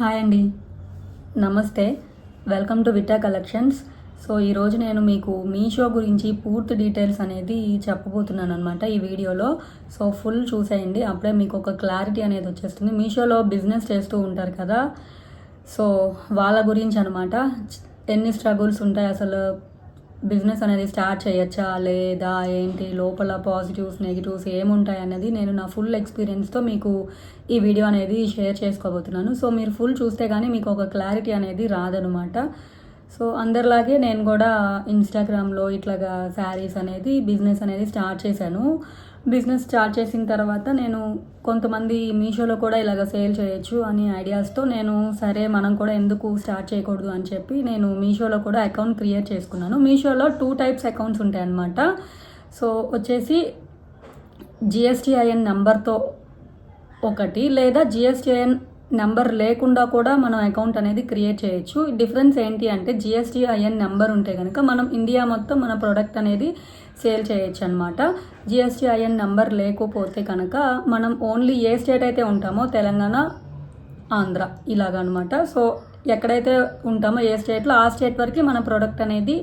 Hi అండి. నమస్తే. Welcome to Vita collections. So ఈరోజు నేను మీకు మీషో గురించి పూర్తి డీటెయిల్స్ అనేది చెప్పబోతున్నాను అనమాట ఈ వీడియోలో. సో ఫుల్ చూసేయండి. అప్పుడే మీకు ఒక క్లారిటీ అనేది వచ్చేస్తుంది. మీషోలో బిజినెస్ చేస్తూ ఉంటారు కదా. సో వాళ్ళ గురించి అనమాట ఎన్ని స్ట్రగుల్స్ ఉంటాయి అసలు. బిజినెస్ అనేది స్టార్ట్ చేయొచ్చా? లేదా ఏంటి? లోపల పాజిటివ్స్ నెగిటివ్స్ ఏముంటాయి అనేది నేను నా ఫుల్ ఎక్స్పీరియన్స్తో మీకు ఈ వీడియో అనేది షేర్ చేసుకోబోతున్నాను. సో మీరు ఫుల్ చూస్తే కానీ మీకు ఒక క్లారిటీ అనేది రాదనమాట. సో అందరిలాగే నేను కూడా ఇన్స్టాగ్రామ్లో ఇట్లాగా శారీస్ అనేది బిజినెస్ అనేది స్టార్ట్ చేశాను. బిజినెస్ స్టార్ట్ చేసిన తర్వాత నేను కొంతమంది మీషోలో కూడా ఇలాగ సేల్ చేయొచ్చు అని ఐడియాస్తో నేను సరే మనం కూడా ఎందుకు స్టార్ట్ చేయకూడదు అని చెప్పి నేను మీషోలో కూడా అకౌంట్ క్రియేట్ చేసుకున్నాను. మీషోలో టూ టైప్స్ అకౌంట్స్ ఉంటాయి అన్నమాట. సో వచ్చేసి జిఎస్టిఐఎన్ నెంబర్తో ఒకటి లేదా జిఎస్టిఐఎన్ నెంబర్ లేకుండా కూడా మనం అకౌంట్ అనేది క్రియేట్ చేయొచ్చు. డిఫరెన్స్ ఏంటి అంటే జిఎస్టిఐఎన్ నెంబర్ ఉంటే కనుక మనం ఇండియా మొత్తం మన ప్రోడక్ట్ అనేది సేల్ చేయొచ్చు అనమాట జిఎస్టిఐఎన్ నెంబర్ లేకపోతే కనుక మనం ఓన్లీ ఏ స్టేట్ అయితే ఉంటామో తెలంగాణ ఆంధ్ర ఇలాగనమాట సో ఎక్కడైతే ఉంటామో ఏ స్టేట్లో ఆ స్టేట్ వరకు మన ప్రోడక్ట్ అనేది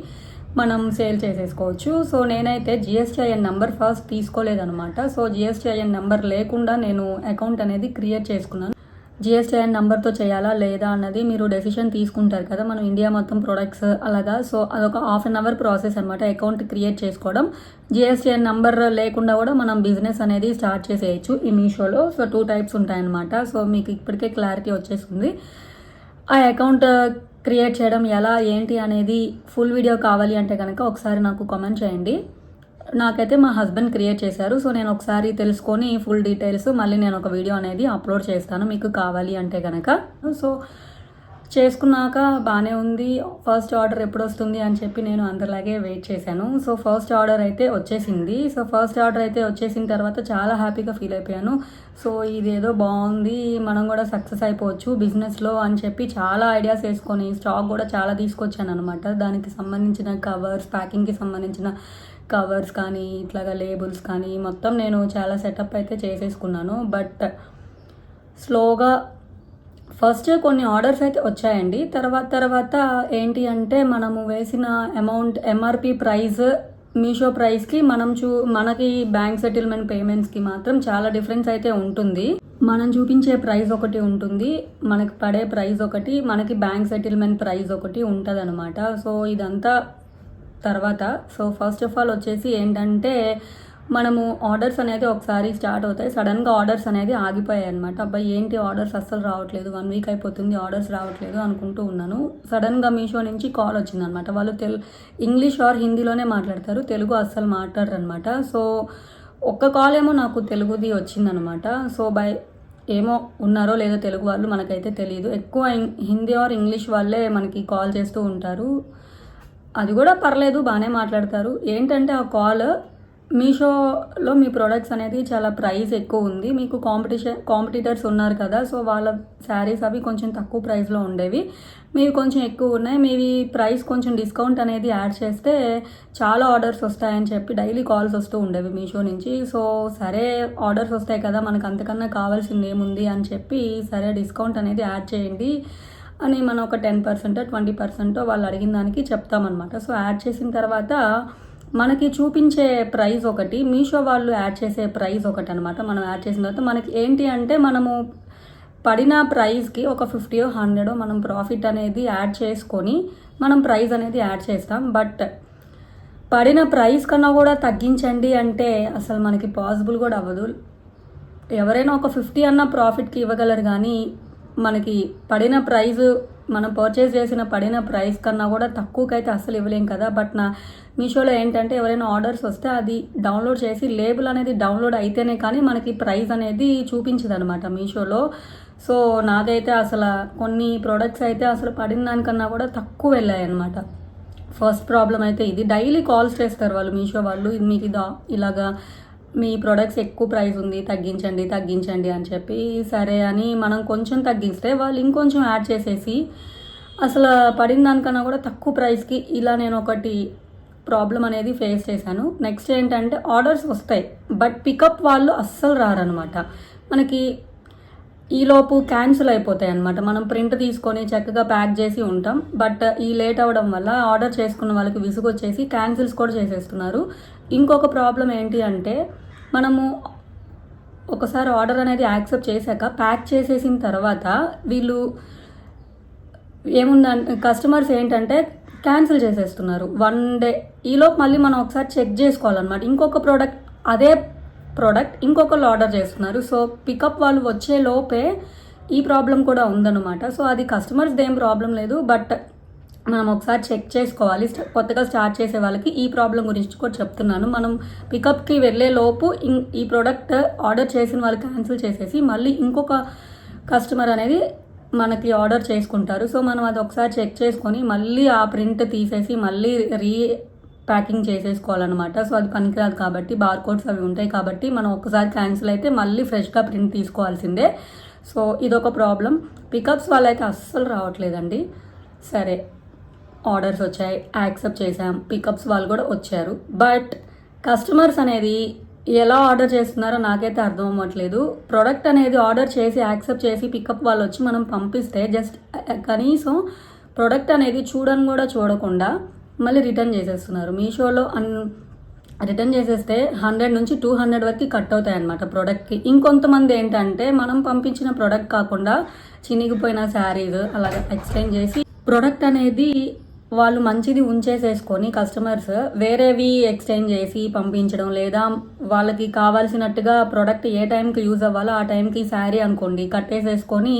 మనం సేల్ చేసేసుకోవచ్చు. సో నేనైతే జిఎస్టిఐఎన్ నెంబర్ ఫస్ట్ తీసుకోలేదనమాట సో జిఎస్టిఐఎన్ నెంబర్ లేకుండా నేను అకౌంట్ అనేది క్రియేట్ చేసుకున్నాను. జిఎస్టీఐఎన్ నెంబర్తో చేయాలా లేదా అన్నది మీరు డెసిషన్ తీసుకుంటారు కదా. మనం ఇండియా మొత్తం ప్రొడక్ట్స్ అలాగా సో అదొక హాఫ్ అన్ అవర్ ప్రాసెస్ అనమాట అకౌంట్ క్రియేట్ చేసుకోవడం. జిఎస్టిఐఎన్ నెంబర్ లేకుండా కూడా మనం బిజినెస్ అనేది స్టార్ట్ చేసేయచ్చు ఈ మీషోలో. సో టూ టైప్స్ ఉంటాయన్నమాట. సో మీకు ఇప్పటికే క్లారిటీ వచ్చేస్తుంది ఆ అకౌంట్ క్రియేట్ చేయడం ఎలా ఏంటి అనేది ఫుల్ వీడియో కావాలి అంటే కనుక ఒకసారి నాకు కామెంట్ చేయండి. నాకైతే మా హస్బెండ్ క్రియేట్ చేశారు. సో నేను ఒకసారి తెలుసుకొని ఫుల్ డీటెయిల్స్ మళ్ళీ నేను ఒక వీడియో అనేది అప్లోడ్ చేస్తాను. మీకు కావాలి అంటే కనుక సో చేసుకున్నాక బాగానే ఉంది. ఫస్ట్ ఆర్డర్ ఎప్పుడు వస్తుంది అని చెప్పి నేను అందరిలాగే వెయిట్ చేశాను. సో ఫస్ట్ ఆర్డర్ అయితే వచ్చేసింది. సో ఫస్ట్ ఆర్డర్ అయితే వచ్చేసిన తర్వాత చాలా హ్యాపీగా ఫీల్ అయిపోయాను. సో ఇదేదో బాగుంది. మనం కూడా సక్సెస్ అయిపోవచ్చు బిజినెస్లో అని చెప్పి చాలా ఐడియాస్ వేసుకొని స్టాక్ కూడా చాలా తీసుకొచ్చాను అనమాట దానికి సంబంధించిన కవర్స్ ప్యాకింగ్కి సంబంధించిన కవర్స్ కానీ ఇట్లాగా లేబుల్స్ కానీ మొత్తం నేను చాలా సెటప్ అయితే చేసేసుకున్నాను. బట్ స్లోగా ఫస్ట్ కొన్ని ఆర్డర్స్ అయితే వచ్చాయండి. తర్వాత తర్వాత ఏంటి అంటే మనము వేసిన అమౌంట్ ఎంఆర్పి ప్రైస్ మీషో ప్రైస్కి మనం చూ మనకి బ్యాంక్ సెటిల్మెంట్ పేమెంట్స్కి మాత్రం చాలా డిఫరెన్స్ అయితే ఉంటుంది. మనం చూపించే ప్రైస్ ఒకటి ఉంటుంది. మనకి పడే ప్రైస్ ఒకటి మనకి బ్యాంక్ సెటిల్మెంట్ ప్రైస్ ఒకటి ఉంటుంది అనమాట సో ఇదంతా తర్వాత సో ఫస్ట్ ఆఫ్ ఆల్ వచ్చేసి ఏంటంటే మనము ఆర్డర్స్ అనేది ఒకసారి స్టార్ట్ అవుతాయి. సడన్గా ఆర్డర్స్ అనేది ఆగిపోయాయి అనమాట అబ్బాయి ఏంటి ఆర్డర్స్ అస్సలు రావట్లేదు. వన్ వీక్ అయిపోతుంది ఆర్డర్స్ రావట్లేదు అనుకుంటూ ఉన్నాను. సడన్గా మీషో నుంచి కాల్ వచ్చిందనమాట వాళ్ళు తెలు ఇంగ్లీష్ ఆర్ హిందీలోనే మాట్లాడతారు. తెలుగు అస్సలు మాట్లాడరు అనమాట సో ఒక్క కాల్ ఏమో నాకు తెలుగుది వచ్చిందనమాట సో బై ఏమో ఉన్నారో లేదో తెలుగు వాళ్ళు మనకైతే తెలియదు ఎక్కువ హిందీ ఆర్ ఇంగ్లీష్ వాళ్ళే మనకి కాల్ చేస్తూ ఉంటారు. అది కూడా పర్లేదు బాగానే మాట్లాడతారు. ఏంటంటే ఆ కాల్ మీషోలో మీ ప్రొడక్ట్స్ అనేది చాలా ప్రైస్ ఎక్కువ ఉంది. మీకు కాంపిటీషన్ కాంపిటీటర్స్ ఉన్నారు కదా సో వాళ్ళ శారీస్ అవి కొంచెం తక్కువ ప్రైస్లో ఉండేవి. మీవి కొంచెం ఎక్కువ ఉన్నాయి. మీవి ప్రైస్ కొంచెం డిస్కౌంట్ అనేది యాడ్ చేస్తే చాలా ఆర్డర్స్ వస్తాయని చెప్పి డైలీ కాల్స్ వస్తూ ఉండేవి మీషో నుంచి. సో సరే ఆర్డర్స్ వస్తాయి కదా మనకు అంతకన్నా కావాల్సింది ఏముంది అని చెప్పి సరే డిస్కౌంట్ అనేది యాడ్ చేయండి. అని మనం ఒక టెన్ పర్సెంట్ ట్వంటీ పర్సెంట్ వాళ్ళు అడిగిన దానికి చెప్తామన్నమాట. సో యాడ్ చేసిన తర్వాత మనకి చూపించే ప్రైస్ ఒకటి మీషో వాళ్ళు యాడ్ చేసే ప్రైస్ ఒకటి అనమాట మనం యాడ్ చేసిన తర్వాత మనకి ఏంటి అంటే మనము పడిన ప్రైస్కి ఒక ఫిఫ్టీ హండ్రెడ్ మనం ప్రాఫిట్ అనేది యాడ్ చేసుకొని మనం ప్రైస్ అనేది యాడ్ చేస్తాం. బట్ పడిన ప్రైస్ కన్నా కూడా తగ్గించండి అంటే అసలు మనకి పాసిబుల్ కూడా అవ్వదు. ఎవరైనా ఒక ఫిఫ్టీ అన్న ప్రాఫిట్కి ఇవ్వగలరు కానీ మనకి పడిన ప్రైజ్ మనం పర్చేస్ చేసిన పడిన ప్రైస్ కన్నా కూడా తక్కువకైతే అస్సలు ఇవ్వలేం కదా. బట్ నా మీషోలో ఏంటంటే ఎవరైనా ఆర్డర్స్ వస్తే అది డౌన్లోడ్ చేసి లేబుల్ అనేది డౌన్లోడ్ అయితేనే కానీ మనకి ప్రైస్ అనేది చూపించదు అనమాట మీషోలో. సో నాకైతే అసలు కొన్ని ప్రోడక్ట్స్ అయితే అసలు పడిన దానికన్నా కూడా తక్కువ వెళ్ళాయి అనమాట ఫస్ట్ ప్రాబ్లం అయితే ఇది. డైలీ కాల్స్ చేస్తారు వాళ్ళు మీషో వాళ్ళు. ఇది మీకు ఇదా ఇలాగా మీ ప్రొడక్ట్స్ ఎక్కువ ప్రైస్ ఉంది తగ్గించండి తగ్గించండి అని చెప్పి సరే అని మనం కొంచెం తగ్గిస్తే వాళ్ళు ఇంకొంచెం యాడ్ చేసేసి అసలు పడిన దానికన్నా కూడా తక్కువ ప్రైస్కి ఇలా నేను ఒకటి ప్రాబ్లం అనేది ఫేస్ చేశాను. నెక్స్ట్ ఏంటంటే ఆర్డర్స్ వస్తాయి బట్ పికప్ వాళ్ళు అస్సలు రారనమాట మనకి ఈలోపు క్యాన్సిల్ అయిపోతాయి అనమాట మనం ప్రింట్ తీసుకొని చక్కగా ప్యాక్ చేసి ఉంటాం బట్ ఈ లేట్ అవ్వడం వల్ల ఆర్డర్ చేసుకున్న వాళ్ళకి విసుగు వచ్చేసి క్యాన్సిల్స్ కూడా చేసేస్తున్నారు. ఇంకొక ప్రాబ్లం ఏంటి అంటే మనము ఒకసారి ఆర్డర్ అనేది యాక్సెప్ట్ చేశాక ప్యాక్ చేసేసిన తర్వాత వీళ్ళు ఏముందంటే కస్టమర్స్ ఏంటంటే క్యాన్సిల్ చేసేస్తున్నారు. వన్ డే ఈలోపు మళ్ళీ మనం ఒకసారి చెక్ చేసుకోవాలన్నమాట. ఇంకొక ప్రోడక్ట్ అదే ప్రోడక్ట్ ఇంకొకళ్ళు ఆర్డర్ చేస్తున్నారు. సో పికప్ వాళ్ళు వచ్చే లోపే ఈ ప్రాబ్లం కూడా ఉందన్నమాట. సో అది కస్టమర్స్ ఏం ప్రాబ్లం లేదు. బట్ మనం ఒకసారి చెక్ చేసుకోవాలి. కొత్తగా స్టార్ట్ చేసే వాళ్ళకి ఈ ప్రాబ్లం గురించి కూడా చెప్తున్నాను. మనం పికప్కి వెళ్ళే లోపు ఇం- ఈ ప్రోడక్ట్ ఆర్డర్ చేసిన వాళ్ళు క్యాన్సిల్ చేసేసి మళ్ళీ ఇంకొక కస్టమర్ అనేది మనకి ఆర్డర్ చేసుకుంటారు. సో మనం అది ఒకసారి చెక్ చేసుకొని మళ్ళీ ఆ ప్రింట్ తీసేసి మళ్ళీ రీ ప్యాకింగ్ చేసేసుకోవాలన్నమాట. సో అది పనికిరాదు కాబట్టి బార్ కోడ్స్ అవి ఉంటాయి కాబట్టి మనం ఒకసారి క్యాన్సిల్ అయితే మళ్ళీ ఫ్రెష్గా ప్రింట్ తీసుకోవాల్సిందే. సో ఇదొక ప్రాబ్లం పికప్స్ వాళ్ళైతే అస్సలు రావట్లేదండి. సరే. ఆర్డర్స్ వచ్చాయి యాక్సెప్ట్ చేసాం పికప్స్ వాళ్ళు కూడా వచ్చారు. బట్ కస్టమర్స్ అనేది ఎలా ఆర్డర్ చేస్తున్నారో నాకైతే అర్థం అవ్వట్లేదు. ప్రోడక్ట్ అనేది ఆర్డర్ చేసి యాక్సెప్ట్ చేసి పికప్ వాళ్ళు వచ్చి మనం పంపిస్తే జస్ట్ కనీసం ప్రోడక్ట్ అనేది చూడని కూడా చూడకుండా మళ్ళీ రిటర్న్ చేసేస్తున్నారు. మీషోలో అన్ రిటర్న్ చేసేస్తే హండ్రెడ్ నుంచి టూ హండ్రెడ్ వరకు కట్ అవుతాయి అనమాట ప్రోడక్ట్కి. ఇంకొంతమంది ఏంటంటే మనం పంపించిన ప్రోడక్ట్ కాకుండా చినిగిపోయిన శారీస్ అలాగే ఎక్స్చేంజ్ చేసి ప్రోడక్ట్ అనేది వాళ్ళు మంచిది ఉంచేసేసుకొని కస్టమర్స్ వేరేవి ఎక్స్చేంజ్ చేసి పంపించడం లేదా వాళ్ళకి కావాల్సినట్టుగా ప్రోడక్ట్ ఏ టైంకి యూజ్ అవ్వాలో ఆ టైంకి శారీ అనుకోండి కట్టేసేసుకొని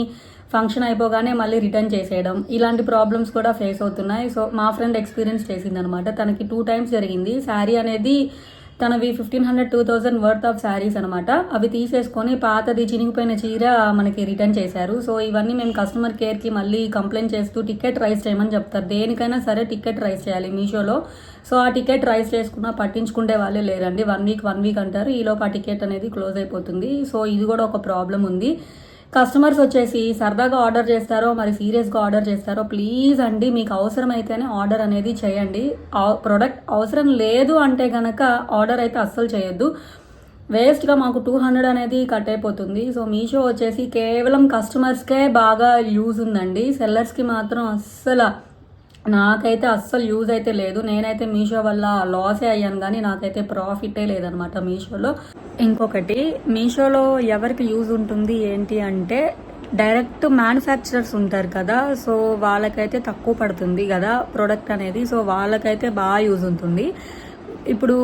ఫంక్షన్ అయిపోగానే మళ్ళీ రిటర్న్ చేసేయడం. ఇలాంటి ప్రాబ్లమ్స్ కూడా ఫేస్ అవుతున్నాయి. సో మా ఫ్రెండ్ ఎక్స్పీరియన్స్ చేసింది అనమాట తనకి టూ టైమ్స్ జరిగింది. శారీ అనేది తనవి fifteen hundred two thousand worth of saris అనమాట అవి తీసేసుకొని పాతది చినిగిపోయిన చీర మనకి రిటర్న్ చేశారు. సో ఇవన్నీ మేము కస్టమర్ కేర్కి మళ్ళీ కంప్లైంట్ చేస్తూ టికెట్ రైస్ చేయమని చెప్తారు. దేనికైనా సరే టికెట్ రైస్ చేయాలి మీషోలో. సో ఆ టికెట్ రైస్ చేసుకున్నా పట్టించుకుంటే వాళ్ళే లేరండి. వన్ వీక్ వన్ వీక్ అంటారు. ఈలోపు ఆ టికెట్ అనేది క్లోజ్ అయిపోతుంది. సో ఇది కూడా ఒక ప్రాబ్లం ఉంది. కస్టమర్స్ వచ్చేసి సరదాగా ఆర్డర్ చేస్తారో మరి సీరియస్గా ఆర్డర్ చేస్తారో ప్లీజ్ అండి మీకు అవసరమైతేనే ఆర్డర్ అనేది చేయండి. ప్రోడక్ట్ అవసరం లేదు అంటే కనుక ఆర్డర్ అయితే అస్సలు చేయొద్దు. వేస్ట్గా మాకు టూ హండ్రెడ్ అనేది కట్ అయిపోతుంది. సో మీషో వచ్చేసి కేవలం కస్టమర్స్కే బాగా యూజ్ ఉందండి. సెల్లర్స్కి మాత్రం అస్సలు నాకైతే అస్సలు యూజ్ అయితే లేదు. నేనైతే మీషో వల్ల లాసే అయ్యాను కానీ నాకైతే ప్రాఫిటే లేదనమాట మీషోలో. ఇంకొకటి మీషోలో ఎవరికి యూజ్ ఉంటుంది ఏంటి అంటే డైరెక్ట్ మ్యానుఫ్యాక్చరర్స్ ఉంటారు కదా సో వాళ్ళకైతే తక్కువ పడుతుంది కదా ప్రోడక్ట్ అనేది. సో వాళ్ళకైతే బాగా యూజ్ ఉంటుంది. ఇప్పుడు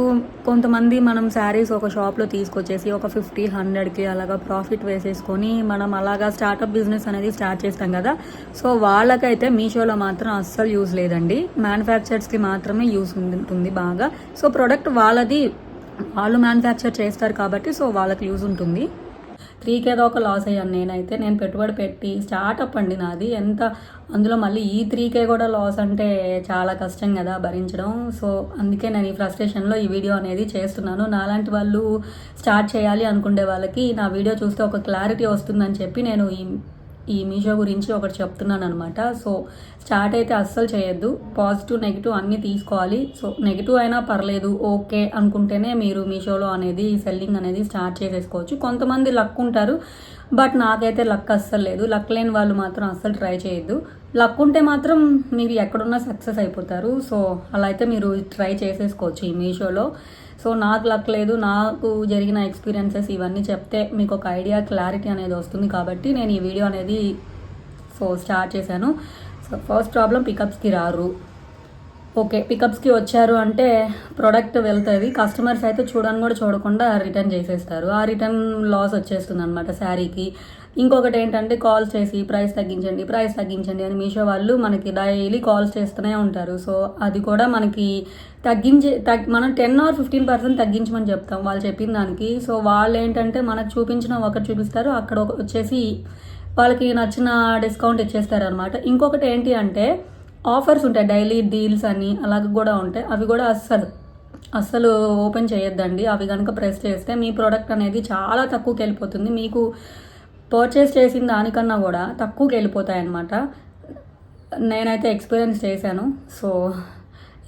కొంతమంది మనం శారీస్ ఒక షాప్లో తీసుకొచ్చేసి ఒక ఫిఫ్టీ హండ్రెడ్కి అలాగా ప్రాఫిట్ వేసేసుకొని మనం అలాగా స్టార్టప్ బిజినెస్ అనేది స్టార్ట్ చేస్తాం కదా. సో వాళ్ళకైతే మీషోలో మాత్రం అస్సలు యూజ్ లేదండి. మ్యానుఫ్యాక్చర్స్కి మాత్రమే యూజ్ ఉంటుంది బాగా. సో ప్రోడక్ట్ వాళ్ళది వాళ్ళు మ్యానుఫ్యాక్చర్ చేస్తారు కాబట్టి సో వాళ్ళకి యూజ్ ఉంటుంది. త్రీకి ఏదో ఒక లాస్ అయ్యాను నేనైతే. నేను పెట్టుబడి పెట్టి స్టార్ట్అప్ అండి నాది. ఎంత అందులో మళ్ళీ ఈ త్రీకే కూడా లాస్ అంటే చాలా కష్టం కదా భరించడం. సో అందుకే నేను ఈ ఫ్రస్ట్రేషన్లో ఈ వీడియో అనేది చేస్తున్నాను. నాలాంటి వాళ్ళు స్టార్ట్ చేయాలి అనుకునే వాళ్ళకి నా వీడియో చూస్తే ఒక క్లారిటీ వస్తుందని చెప్పి నేను ఈ ఈ మీషో గురించి ఒకటి చెప్తున్నాను అనమాట సో స్టార్ట్ అయితే అస్సలు చేయొద్దు. పాజిటివ్ నెగిటివ్ అన్నీ తీసుకోవాలి. సో నెగిటివ్ అయినా పర్లేదు ఓకే అనుకుంటేనే మీరు మీషోలో అనేది సెల్లింగ్ అనేది స్టార్ట్ చేసేసుకోవచ్చు. కొంతమంది లక్ ఉంటారు బట్ నాకైతే లక్ అస్సలు లేదు. లక్ లేని వాళ్ళు మాత్రం అస్సలు ట్రై చేయొద్దు. లక్ ఉంటే మాత్రం మీరు ఎక్కడున్నా సక్సెస్ అయిపోతారు. సో అలా అయితే మీరు ట్రై చేసేసుకోవచ్చు ఈ మీషోలో. సో నాకు లక్ లేదు నాకు జరిగిన ఎక్స్పీరియన్సెస్ ఇవన్నీ చెప్తే మీకు ఒక ఐడియా క్లారిటీ అనేది వస్తుంది కాబట్టి నేను ఈ వీడియో అనేది సో స్టార్ట్ చేశాను. సో ఫస్ట్ ప్రాబ్లం పికప్స్కి రారు. ఓకే పికప్స్కి వచ్చారు అంటే ప్రోడక్ట్ వెళ్తుంది కస్టమర్స్ అయితే చూడని కూడా చూడకుండా రిటర్న్ చేసేస్తారు. ఆ రిటర్న్ లాస్ వచ్చేస్తుంది అనమాట శారీకి. ఇంకొకటి ఏంటంటే కాల్స్ చేసి ప్రైస్ తగ్గించండి ప్రైస్ తగ్గించండి అని మీషో వాళ్ళు మనకి డైలీ కాల్స్ చేస్తూనే ఉంటారు. సో అది కూడా మనకి తగ్గించే తగ్ మనం టెన్ ఆర్ ఫిఫ్టీన్ పర్సెంట్ తగ్గించమని చెప్తాం వాళ్ళు చెప్పిన దానికి. సో వాళ్ళు ఏంటంటే మనకు చూపించిన ఒకటి చూపిస్తారు అక్కడ ఒక వచ్చేసి వాళ్ళకి నచ్చిన డిస్కౌంట్ ఇచ్చేస్తారు అనమాట ఇంకొకటి ఏంటి అంటే ఆఫర్స్ ఉంటాయి డైలీ డీల్స్ అని అలాగ కూడా ఉంటాయి. అవి కూడా అస్సలు అస్సలు ఓపెన్ చేయొద్దండి. అవి కనుక ప్రెస్ చేస్తే మీ ప్రోడక్ట్ అనేది చాలా తక్కువకి వెళ్ళిపోతుంది. మీకు పర్చేస్ చేసిన దానికన్నా కూడా తక్కువకి వెళ్ళిపోతాయన్నమాట. నేనైతే ఎక్స్పీరియన్స్ చేశాను. సో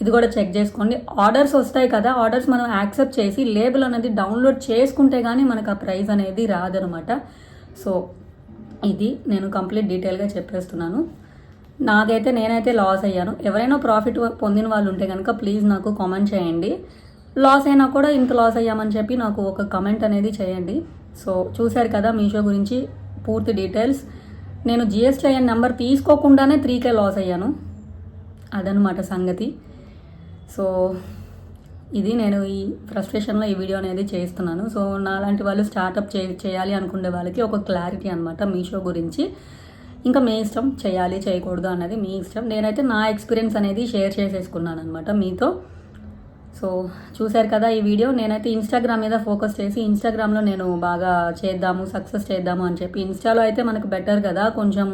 ఇది కూడా చెక్ చేసుకోండి. ఆర్డర్స్ వస్తాయి కదా ఆర్డర్స్ మనం యాక్సెప్ట్ చేసి లేబుల్ అనేది డౌన్లోడ్ చేసుకుంటే కానీ మనకు ఆ ప్రైస్ అనేది రాదనమాట సో ఇది నేను కంప్లీట్ డీటెయిల్గా చెప్పేస్తున్నాను. నాకైతే నేనైతే లాస్ అయ్యాను. ఎవరైనా ప్రాఫిట్ పొందిన వాళ్ళు ఉంటే కనుక ప్లీజ్ నాకు కామెంట్ చేయండి. లాస్ అయినా కూడా ఇంత లాస్ అయ్యామని చెప్పి నాకు ఒక కమెంట్ అనేది చేయండి. సో చూశారు కదా మీషో గురించి పూర్తి డీటెయిల్స్. నేను జిఎస్టీఐఎన్ నెంబర్ తీసుకోకుండానే త్రీకే లాస్ అయ్యాను. అదనమాట సంగతి. సో ఇది నేను ఈ ఫ్రస్ట్రేషన్లో ఈ వీడియో అనేది చేస్తున్నాను. సో నాలాంటి వాళ్ళు స్టార్టప్ చే చేయాలి అనుకునే వాళ్ళకి ఒక క్లారిటీ అనమాట మీషో గురించి. ఇంకా మీ ఇష్టం చేయాలి చేయకూడదు అన్నది మీ ఇష్టం. నేనైతే నా ఎక్స్పీరియన్స్ అనేది షేర్ చేసేసుకున్నాను అనమాట మీతో. సో చూశారు కదా ఈ వీడియో. నేనైతే ఇన్స్టాగ్రామ్ మీద ఫోకస్ చేసి ఇన్స్టాగ్రామ్లో నేను బాగా చేద్దాము సక్సెస్ చేద్దాము అని చెప్పి ఇన్స్టాలో అయితే మనకు బెటర్ కదా. కొంచెం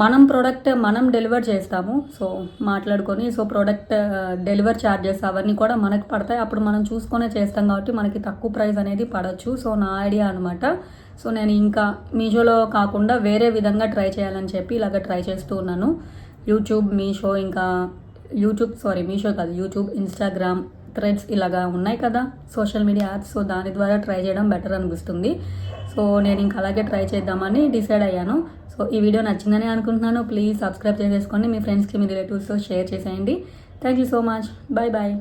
మనం ప్రోడక్ట్ మనం డెలివర్ చేస్తాము. సో మాట్లాడుకొని సో ప్రోడక్ట్ డెలివర్ ఛార్జెస్ అవన్నీ కూడా మనకు పడతాయి. అప్పుడు మనం చూసుకొనే చేస్తాం కాబట్టి మనకి తక్కువ ప్రైస్ అనేది పడవచ్చు సో నా ఐడియా అనమాట సో నేను ఇంకా మీషోలో కాకుండా వేరే విధంగా ట్రై చేయాలని చెప్పి ఇలాగ ట్రై చేస్తూ ఉన్నాను. యూట్యూబ్ మీషో ఇంకా యూట్యూబ్ సారీ మీషో కాదు యూట్యూబ్ ఇన్స్టాగ్రామ్ థ్రెడ్స్ ఇలాగా ఉన్నాయి కదా. సోషల్ మీడియా యాప్స్ సో దాని ద్వారా ట్రై చేయడం బెటర్ అనిపిస్తుంది. సో నేను ఇంకా అలాగే ట్రై చేద్దామని డిసైడ్ అయ్యాను. సో ఈ వీడియో నచ్చిందని అనుకుంటున్నాను. ప్లీజ్ సబ్స్క్రైబ్ చేసేసుకోండి. మీ ఫ్రెండ్స్కి మీ రిలేటివ్స్తో షేర్ చేసేయండి. Thank you so much. Bye bye